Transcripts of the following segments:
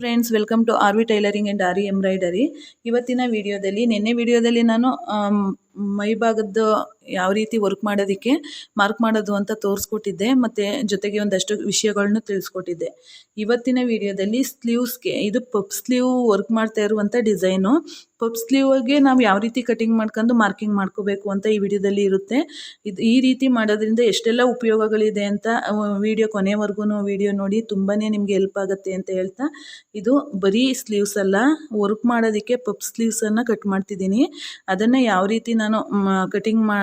Friends welcome to R V tailoring and aari embroidery ಇವತ್ತಿನ ವಿಡಿಯೋದಲ್ಲಿ ನಿನ್ನೆ ವಿಡಿಯೋದಲ್ಲಿ ನಾನು ಆಮ್, ಮೈ ಭಾಗದ್ದು ಯಾವ ರೀತಿ ವರ್ಕ್ ಮಾಡೋದಕ್ಕೆ ಮಾರ್ಕ್ ಮಾಡೋದು ಅಂತ ತೋರಿಸ್ಕೊಟ್ಟಿದ್ದೆ. ಮತ್ತು ಜೊತೆಗೆ ಒಂದಷ್ಟು ವಿಷಯಗಳನ್ನು ತಿಳಿಸ್ಕೊಟ್ಟಿದ್ದೆ. ಇವತ್ತಿನ ವಿಡಿಯೋದಲ್ಲಿ ಸ್ಲೀವ್ಸ್ಗೆ ಇದು ಪಪ್ ಸ್ಲೀವ್ ವರ್ಕ್ ಮಾಡ್ತಾ ಇರುವಂಥ ಡಿಸೈನು ಪಪ್ ಸ್ಲೀವ್ಗೆ ನಾವು ಯಾವ ರೀತಿ ಕಟಿಂಗ್ ಮಾಡ್ಕೊಂಡು ಮಾರ್ಕಿಂಗ್ ಮಾಡ್ಕೋಬೇಕು ಅಂತ ಈ ವಿಡಿಯೋದಲ್ಲಿ ಇರುತ್ತೆ. ಇದು ಈ ರೀತಿ ಮಾಡೋದ್ರಿಂದ ಎಷ್ಟೆಲ್ಲ ಉಪಯೋಗಗಳಿದೆ ಅಂತ ವಿಡಿಯೋ ಕೊನೆವರೆಗೂ ವಿಡಿಯೋ ನೋಡಿ ತುಂಬಾ ನಿಮಗೆ ಹೆಲ್ಪ್ ಆಗುತ್ತೆ ಅಂತ ಹೇಳ್ತಾ ಇದು ಬರೀ ಸ್ಲೀವ್ಸ್ ಅಲ್ಲ ವರ್ಕ್ ಮಾಡೋದಕ್ಕೆ ಪಪ್ ಸ್ಲೀವ್ಸನ್ನು ಕಟ್ ಮಾಡ್ತಿದ್ದೀನಿ. ಅದನ್ನು ಯಾವ ರೀತಿ ನಾನು ಕಟಿಂಗ್ ಮಾ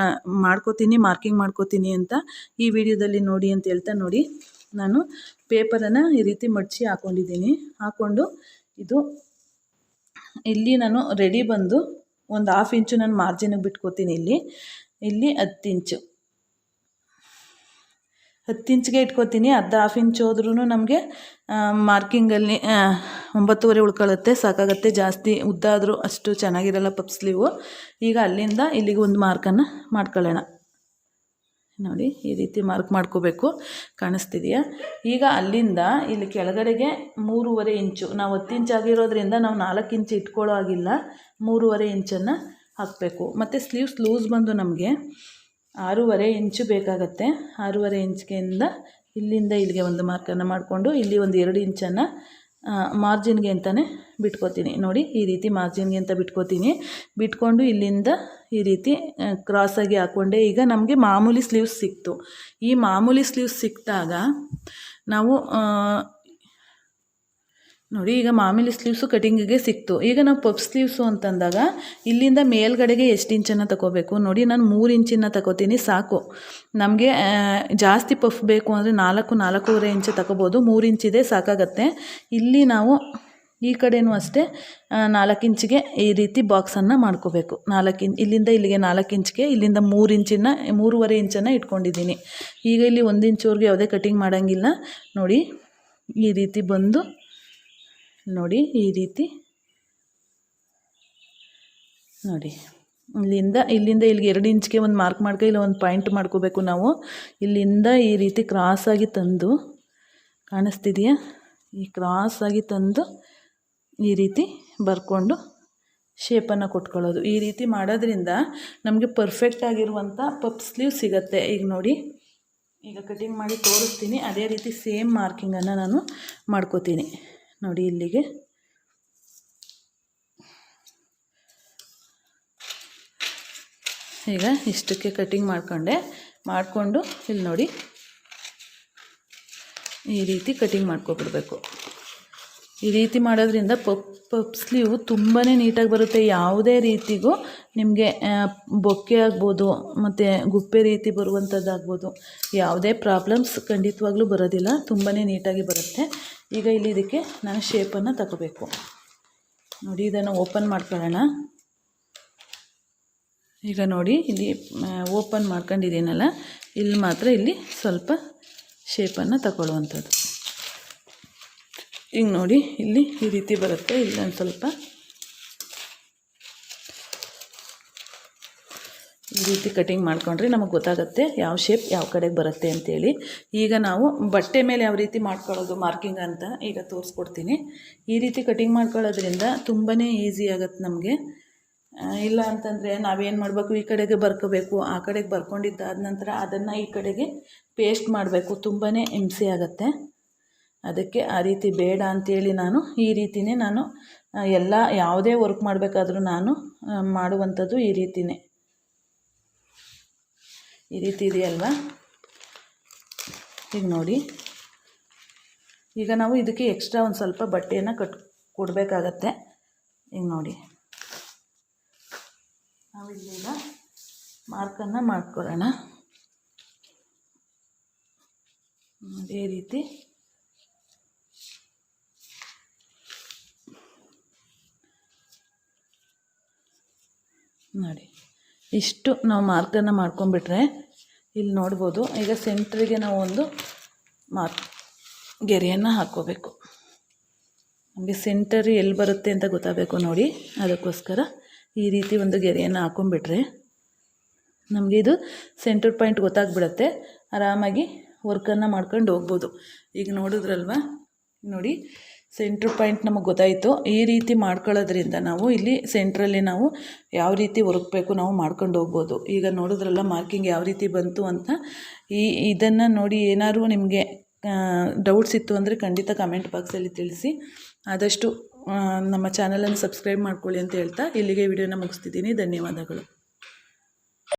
ಮಾಡ್ಕೋತೀನಿ ಮಾರ್ಕಿಂಗ್ ಮಾಡ್ಕೋತೀನಿ ಅಂತ ಈ ವಿಡಿಯೋದಲ್ಲಿ ನೋಡಿ ಅಂತ ಹೇಳ್ತಾ ನೋಡಿ. ನಾನು ಪೇಪರನ್ನು ಈ ರೀತಿ ಮಡಚಿ ಹಾಕ್ಕೊಂಡಿದ್ದೀನಿ ಹಾಕ್ಕೊಂಡು ಇದು ಇಲ್ಲಿ ನಾನು ರೆಡಿ ಬಂದು ಒಂದು ಹಾಫ್ ಇಂಚು ನಾನು ಮಾರ್ಜಿನಿಗೆ ಬಿಟ್ಕೋತೀನಿ ಇಲ್ಲಿ. ಇಲ್ಲಿ ಹತ್ತು ಇಂಚು ಹತ್ತು ಇಂಚ್ಗೆ ಇಟ್ಕೋತೀನಿ, ಅರ್ಧ ಹಾಫ್ ಇಂಚ್ ಹೋದ್ರೂ ನಮಗೆ ಮಾರ್ಕಿಂಗಲ್ಲಿ ಒಂಬತ್ತುವರೆ ಉಳ್ಕೊಳ್ಳುತ್ತೆ. ಸಾಕಾಗುತ್ತೆ ಜಾಸ್ತಿ, ಉದ್ದ ಆದರೂ ಅಷ್ಟು ಚೆನ್ನಾಗಿರಲ್ಲ ಪಪ್ ಸ್ಲೀವು ಈಗ ಅಲ್ಲಿಂದ ಇಲ್ಲಿಗೆ ಒಂದು ಮಾರ್ಕನ್ನು ಮಾಡ್ಕೊಳ್ಳೋಣ. ನೋಡಿ, ಈ ರೀತಿ ಮಾರ್ಕ್ ಮಾಡ್ಕೋಬೇಕು. ಕಾಣಿಸ್ತಿದೆಯಾ? ಈಗ ಅಲ್ಲಿಂದ, ಇಲ್ಲಿ ಕೆಳಗಡೆಗೆ ಮೂರುವರೆ ಇಂಚು. ನಾವು ಹತ್ತು ಇಂಚ್ ಆಗಿರೋದ್ರಿಂದ ನಾವು ನಾಲ್ಕು ಇಂಚು ಇಟ್ಕೊಳ್ಳೋ ಆಗಿಲ್ಲ ಮೂರುವರೆ ಇಂಚನ್ನು ಹಾಕಬೇಕು. ಮತ್ತು ಸ್ಲೀವ್ಸ್ ಲೂಸ್ ಬಂದು ನಮಗೆ ಆರೂವರೆ ಇಂಚು ಬೇಕಾಗತ್ತೆ. ಆರೂವರೆ ಇಂಚ್ಗೆಯಿಂದ ಇಲ್ಲಿಂದ ಇಲ್ಲಿಗೆ ಒಂದು ಮಾರ್ಕನ್ನು ಮಾಡಿಕೊಂಡು ಇಲ್ಲಿ ಒಂದು ಎರಡು ಇಂಚನ್ನು ಮಾರ್ಜಿನ್ಗೆ ಅಂತಲೇ ಬಿಟ್ಕೋತೀನಿ. ನೋಡಿ, ಈ ರೀತಿ ಮಾರ್ಜಿನ್ಗೆ ಅಂತ ಬಿಟ್ಕೋತೀನಿ. ಬಿಟ್ಕೊಂಡು ಇಲ್ಲಿಂದ ಈ ರೀತಿ ಕ್ರಾಸಾಗಿ ಹಾಕ್ಕೊಂಡೆ ಈಗ ನಮಗೆ ಮಾಮೂಲಿ ಸ್ಲೀವ್ಸ್ ಸಿಕ್ತು. ಈ ಮಾಮೂಲಿ ಸ್ಲೀವ್ಸ್ ಸಿಕ್ಕಿದಾಗ ನಾವು ನೋಡಿ, ಈಗ ಮಾಮೂಲಿ ಸ್ಲೀವ್ಸು ಕಟಿಂಗಿಗೆ ಸಿಕ್ತು. ಈಗ ನಾವು ಪಫ್ ಸ್ಲೀವ್ಸು ಅಂತಂದಾಗ ಇಲ್ಲಿಂದ ಮೇಲ್ಗಡೆಗೆ ಎಷ್ಟು ಇಂಚನ್ನು ತಗೋಬೇಕು? ನೋಡಿ, ನಾನು ಮೂರು ಇಂಚಿನ ತಗೋತೀನಿ, ಸಾಕು. ನಮಗೆ ಜಾಸ್ತಿ ಪಫ್ ಬೇಕು ಅಂದರೆ ನಾಲ್ಕು, ನಾಲ್ಕೂವರೆ ಇಂಚು ತಗೋಬೋದು. ಮೂರು ಇಂಚಿದೆ ಸಾಕಾಗತ್ತೆ. ಇಲ್ಲಿ ನಾವು ಈ ಕಡೆಯೂ ಅಷ್ಟೇ ನಾಲ್ಕು ಇಂಚಿಗೆ ಈ ರೀತಿ ಬಾಕ್ಸನ್ನು ಮಾಡ್ಕೋಬೇಕು. ನಾಲ್ಕು ಇಂಚ್ ಇಲ್ಲಿಂದ ಇಲ್ಲಿಗೆ ನಾಲ್ಕು ಇಂಚಿಗೆ, ಇಲ್ಲಿಂದ ಮೂರು ಇಂಚಿನ ಮೂರುವರೆ ಇಂಚನ್ನು ಇಟ್ಕೊಂಡಿದ್ದೀನಿ. ಈಗ ಇಲ್ಲಿ ಒಂದು ಇಂಚುವರೆಗೆ ಯಾವುದೇ ಕಟಿಂಗ್ ಮಾಡೋಂಗಿಲ್ಲ. ನೋಡಿ, ಈ ರೀತಿ ಬಂದು ನೋಡಿ ಈ ರೀತಿ. ನೋಡಿ, ಇಲ್ಲಿಂದ ಇಲ್ಲಿಂದ ಇಲ್ಲಿಗೆ ಎರಡು ಇಂಚ್ಗೆ ಒಂದು ಮಾರ್ಕ್ ಮಾಡ್ಕೊ, ಇಲ್ಲ ಒಂದು ಪಾಯಿಂಟ್ ಮಾಡ್ಕೋಬೇಕು ನಾವು. ಇಲ್ಲಿಂದ ಈ ರೀತಿ ಕ್ರಾಸಾಗಿ ತಂದು, ಕಾಣಿಸ್ತಿದೆಯಾ? ಈ ಕ್ರಾಸಾಗಿ ತಂದು ಈ ರೀತಿ ಬರ್ಕೊಂಡು ಶೇಪನ್ನು ಕೊಟ್ಕೊಳ್ಳೋದು. ಈ ರೀತಿ ಮಾಡೋದ್ರಿಂದ ನಮಗೆ ಪರ್ಫೆಕ್ಟ್ ಆಗಿರುವಂಥ ಪಪ್ ಸ್ಲೀವ್ ಸಿಗತ್ತೆ. ಈಗ ನೋಡಿ, ಈಗ ಕಟಿಂಗ್ ಮಾಡಿ ತೋರಿಸ್ತೀನಿ. ಅದೇ ರೀತಿ ಸೇಮ್ ಮಾರ್ಕಿಂಗನ್ನು ನಾನು ಮಾಡ್ಕೋತೀನಿ. ನೋಡಿ ಇಲ್ಲಿಗೆ. ಈಗ ಇಷ್ಟಕ್ಕೆ ಕಟ್ಟಿಂಗ್ ಮಾಡಿಕೊಂಡೆ. ಮಾಡಿಕೊಂಡು ಇಲ್ಲಿ ನೋಡಿ ಈ ರೀತಿ ಕಟ್ಟಿಂಗ್ ಮಾಡ್ಕೊಬಿಡ್ಬೇಕು. ಈ ರೀತಿ ಮಾಡೋದ್ರಿಂದ ಪಪ್ ಪಪ್ ಸ್ಲೀವ್ ತುಂಬಾ ನೀಟಾಗಿ ಬರುತ್ತೆ. ಯಾವುದೇ ರೀತಿಗೂ ನಿಮಗೆ ಬೊಕ್ಕೆ ಆಗ್ಬೋದು, ಮತ್ತು ಗುಪ್ಪೆ ರೀತಿ ಬರುವಂಥದ್ದಾಗ್ಬೋದು ಯಾವುದೇ ಪ್ರಾಬ್ಲಮ್ಸ್ ಖಂಡಿತವಾಗ್ಲೂ ಬರೋದಿಲ್ಲ. ತುಂಬಾ ನೀಟಾಗಿ ಬರುತ್ತೆ. ಈಗ ಇಲ್ಲಿ ಇದಕ್ಕೆ ನಾನು ಶೇಪನ್ನು ತಗೋಬೇಕು. ನೋಡಿ, ಇದನ್ನು ಓಪನ್ ಮಾಡ್ಕೊಳ್ಳೋಣ. ಈಗ ನೋಡಿ, ಇಲ್ಲಿ ಓಪನ್ ಮಾಡ್ಕೊಂಡಿದ್ದೀನಲ್ಲ. ಇಲ್ಲಿ ಮಾತ್ರ ಇಲ್ಲಿ ಸ್ವಲ್ಪ ಶೇಪನ್ನು ತಗೊಳ್ಳುವಂಥದ್ದು. ಈಗ ನೋಡಿ, ಇಲ್ಲಿ ಈ ರೀತಿ ಬರುತ್ತೆ. ಇಲ್ಲೊಂದು ಸ್ವಲ್ಪ ಈ ರೀತಿ ಕಟಿಂಗ್ ಮಾಡ್ಕೊಂಡ್ರೆ ನಮಗೆ ಗೊತ್ತಾಗುತ್ತೆ ಯಾವ ಶೇಪ್ ಯಾವ ಕಡೆಗೆ ಬರುತ್ತೆ ಅಂತೇಳಿ. ಈಗ ನಾವು ಬಟ್ಟೆ ಮೇಲೆ ಯಾವ ರೀತಿ ಮಾಡ್ಕೊಳ್ಳೋದು ಮಾರ್ಕಿಂಗ್ ಅಂತ ಈಗ ತೋರಿಸ್ಕೊಡ್ತೀನಿ. ಈ ರೀತಿ ಕಟಿಂಗ್ ಮಾಡ್ಕೊಳ್ಳೋದ್ರಿಂದ ತುಂಬಾ ಈಸಿ ಆಗುತ್ತೆ ನಮಗೆ. ಇಲ್ಲ ಅಂತಂದರೆ ನಾವೇನು ಮಾಡಬೇಕು? ಈ ಕಡೆಗೆ ಬರ್ಕೋಬೇಕು, ಆ ಕಡೆಗೆ ಬರ್ಕೊಂಡಿದ್ದಾದ ನಂತರ ಅದನ್ನು ಈ ಕಡೆಗೆ ಪೇಸ್ಟ್ ಮಾಡಬೇಕು. ತುಂಬಾ ಹಿಂಸೆ ಆಗುತ್ತೆ. ಅದಕ್ಕೆ ಆ ರೀತಿ ಬೇಡ ಅಂತೇಳಿ ನಾನು ಈ ರೀತಿಯೇ ನಾನು ಎಲ್ಲ ಯಾವುದೇ ವರ್ಕ್ ಮಾಡಬೇಕಾದ್ರೂ ನಾನು ಮಾಡುವಂಥದ್ದು ಈ ರೀತಿಯೇ ಈ ರೀತಿ ಇದೆಯಲ್ವಾ? ಈಗ ನೋಡಿ. ಈಗ ನಾವು ಇದಕ್ಕೆ ಎಕ್ಸ್ಟ್ರಾ ಒಂದು ಸ್ವಲ್ಪ ಬಟ್ಟೆಯನ್ನು ಕಟ್, ಕೊಡಬೇಕಾಗತ್ತೆ. ಈಗ ನೋಡಿ. ನಾವು ಇಲ್ಲಿಂದ ಮಾರ್ಕನ್ನು ಮಾಡ್ಕೊಳ್ಳೋಣ. ಅದೇ ರೀತಿ. ನೋಡಿ. ಇಷ್ಟು ನಾವು ಮಾರ್ಕನ್ನು ಮಾಡ್ಕೊಂಬಿಟ್ರೆ ಇಲ್ಲಿ ನೋಡ್ಬೋದು. ಈಗ ಸೆಂಟ್ರಿಗೆ ನಾವು ಒಂದು ಮಾರ್ಕ್ ಗೆರೆಯನ್ನು ಹಾಕ್ಕೋಬೇಕು. ನಮಗೆ ಸೆಂಟರ್ ಎಲ್ಲಿ ಬರುತ್ತೆ ಅಂತ ಗೊತ್ತಾಗಬೇಕು ನೋಡಿ. ಅದಕ್ಕೋಸ್ಕರ ಈ ರೀತಿ ಒಂದು ಗೆರೆಯನ್ನು ಹಾಕೊಂಡ್ಬಿಟ್ರೆ ನಮಗೆ ಇದು ಸೆಂಟರ್ ಪಾಯಿಂಟ್ ಗೊತ್ತಾಗ್ಬಿಡತ್ತೆ. ಆರಾಮಾಗಿ ವರ್ಕನ್ನು ಮಾಡ್ಕೊಂಡು ಹೋಗ್ಬೋದು. ಈಗ ನೋಡಿದ್ರಲ್ವ? ನೋಡಿ. ಸೆಂಟ್ರ್ ಪಾಯಿಂಟ್ ನಮಗೆ ಗೊತ್ತಾಯಿತು. ಈ ರೀತಿ ಮಾಡ್ಕೊಳ್ಳೋದ್ರಿಂದ ನಾವು ಇಲ್ಲಿ ಸೆಂಟ್ರಲ್ಲಿ ನಾವು ಯಾವ ರೀತಿ ಹೊರಗಬೇಕು ನಾವು ಮಾಡ್ಕೊಂಡು ಹೋಗ್ಬೋದು. ಈಗ ನೋಡಿದ್ರಲ್ಲ ಮಾರ್ಕಿಂಗ್ ಯಾವ ರೀತಿ ಬಂತು ಅಂತ. ಈ ಇದನ್ನು ನೋಡಿ ಏನಾದರೂ ನಿಮಗೆ ಡೌಟ್ಸ್ ಇತ್ತು ಅಂದರೆ ಖಂಡಿತ ಕಮೆಂಟ್ ಬಾಕ್ಸಲ್ಲಿ ತಿಳಿಸಿ. ಆದಷ್ಟು ನಮ್ಮ ಚಾನಲನ್ನು ಸಬ್ಸ್ಕ್ರೈಬ್ ಮಾಡ್ಕೊಳ್ಳಿ ಅಂತ ಹೇಳ್ತಾ ಇಲ್ಲಿಗೆ ವಿಡಿಯೋನ ಮುಗಿಸ್ತಿದ್ದೀನಿ. ಧನ್ಯವಾದಗಳು.